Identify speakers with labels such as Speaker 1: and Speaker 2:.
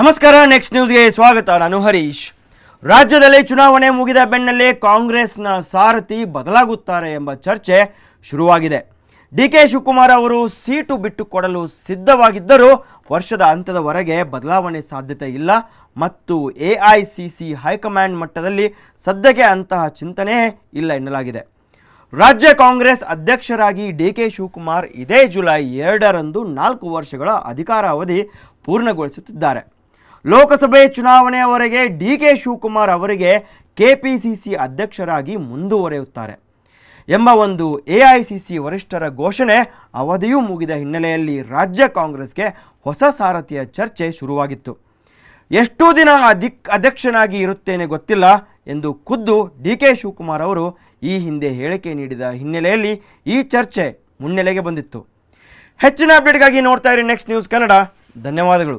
Speaker 1: ನಮಸ್ಕಾರ ನೆಕ್ಸ್ಟ್ ನ್ಯೂಸ್ಗೆ ಸ್ವಾಗತ. ನಾನು ಹರೀಶ್. ರಾಜ್ಯದಲ್ಲಿ ಚುನಾವಣೆ ಮುಗಿದ ಬೆನ್ನಲ್ಲೇ ಕಾಂಗ್ರೆಸ್ನ ಸಾರಥಿ ಬದಲಾಗುತ್ತಾರೆ ಎಂಬ ಚರ್ಚೆ ಶುರುವಾಗಿದೆ. ಡಿ ಕೆ ಶಿವಕುಮಾರ್ ಅವರು ಸೀಟು ಬಿಟ್ಟುಕೊಡಲು ಸಿದ್ಧವಾಗಿದ್ದರೂ ವರ್ಷದ ಅಂತ್ಯದವರೆಗೆ ಬದಲಾವಣೆ ಸಾಧ್ಯತೆ ಇಲ್ಲ ಮತ್ತು A I C C high command ಮಟ್ಟದಲ್ಲಿ ಸದ್ಯಕ್ಕೆ ಅಂತಹ ಚಿಂತನೆ ಇಲ್ಲ ಎನ್ನಲಾಗಿದೆ. ರಾಜ್ಯ ಕಾಂಗ್ರೆಸ್ ಅಧ್ಯಕ್ಷರಾಗಿ ಡಿ ಕೆ ಶಿವಕುಮಾರ್ ಇದೇ ಜುಲೈ ಎರಡರಂದು ನಾಲ್ಕು ವರ್ಷಗಳ ಅಧಿಕಾರಾವಧಿ ಪೂರ್ಣಗೊಳಿಸುತ್ತಿದ್ದಾರೆ. ಲೋಕಸಭೆ ಚುನಾವಣೆಯವರೆಗೆ ಡಿ ಕೆ ಶಿವಕುಮಾರ್ ಅವರಿಗೆ ಕೆಪಿಸಿಸಿ ಅಧ್ಯಕ್ಷರಾಗಿ ಮುಂದುವರೆಯುತ್ತಾರೆ ಎಂಬ ಒಂದು ಎ ಐ ಸಿ ಸಿ ವರಿಷ್ಠರ ಘೋಷಣೆ ಅವಧಿಯೂ ಮುಗಿದ ಹಿನ್ನೆಲೆಯಲ್ಲಿ ರಾಜ್ಯ ಕಾಂಗ್ರೆಸ್ಗೆ ಹೊಸ ಸಾರಥಿಯ ಚರ್ಚೆ ಶುರುವಾಗಿತ್ತು. ಎಷ್ಟು ದಿನ ಅಧಿಕ್, ಅಧ್ಯಕ್ಷನಾಗಿ ಇರುತ್ತೇನೆ ಗೊತ್ತಿಲ್ಲ ಎಂದು ಖುದ್ದು ಡಿ ಕೆ ಶಿವಕುಮಾರ್ ಅವರು ಈ ಹಿಂದೆ ಹೇಳಿಕೆ ನೀಡಿದ ಹಿನ್ನೆಲೆಯಲ್ಲಿ ಈ ಚರ್ಚೆ ಮುನ್ನೆಲೆಗೆ ಬಂದಿತ್ತು. ಹೆಚ್ಚಿನ ಅಪ್ಡೇಟ್ಗಾಗಿ ನೋಡ್ತಾ ಇರಿ ನೆಕ್ಸ್ಟ್ ನ್ಯೂಸ್ ಕನ್ನಡ. ಧನ್ಯವಾದಗಳು.